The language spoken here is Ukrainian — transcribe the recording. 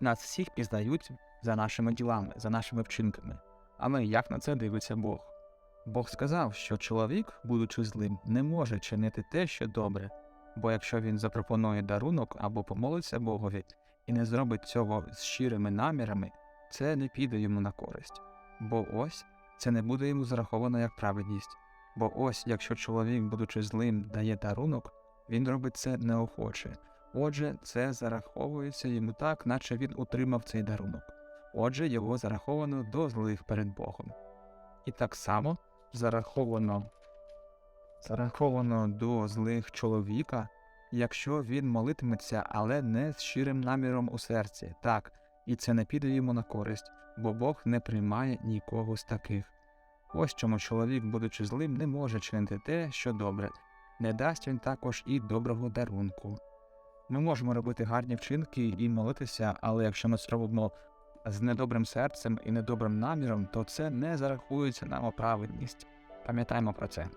Нас всіх пізнають за нашими ділами, за нашими вчинками. Але як на це дивиться Бог? Бог сказав, що чоловік, будучи злим, не може чинити те, що добре, бо якщо він запропонує дарунок або помолиться Богові і не зробить цього з щирими намірами, це не піде йому на користь. Бо ось це не буде йому зараховано як праведність. Бо ось, якщо чоловік, будучи злим, дає дарунок, він робить це неохоче. Отже, це зараховується йому так, наче він утримав цей дарунок. Отже, його зараховано до злих перед Богом. І так само зараховано, зараховано до злих чоловіка, якщо він молитиметься, але не з щирим наміром у серці. Так, і це не піде йому на користь, бо Бог не приймає нікого з таких. Ось чому чоловік, будучи злим, не може чинити те, що добре, не дасть він також і доброго дарунку. Ми можемо робити гарні вчинки і молитися, але якщо ми це робимо з недобрим серцем і недобрим наміром, то це не зарахується нам оправедність. праведність. Пам'ятаємо про це.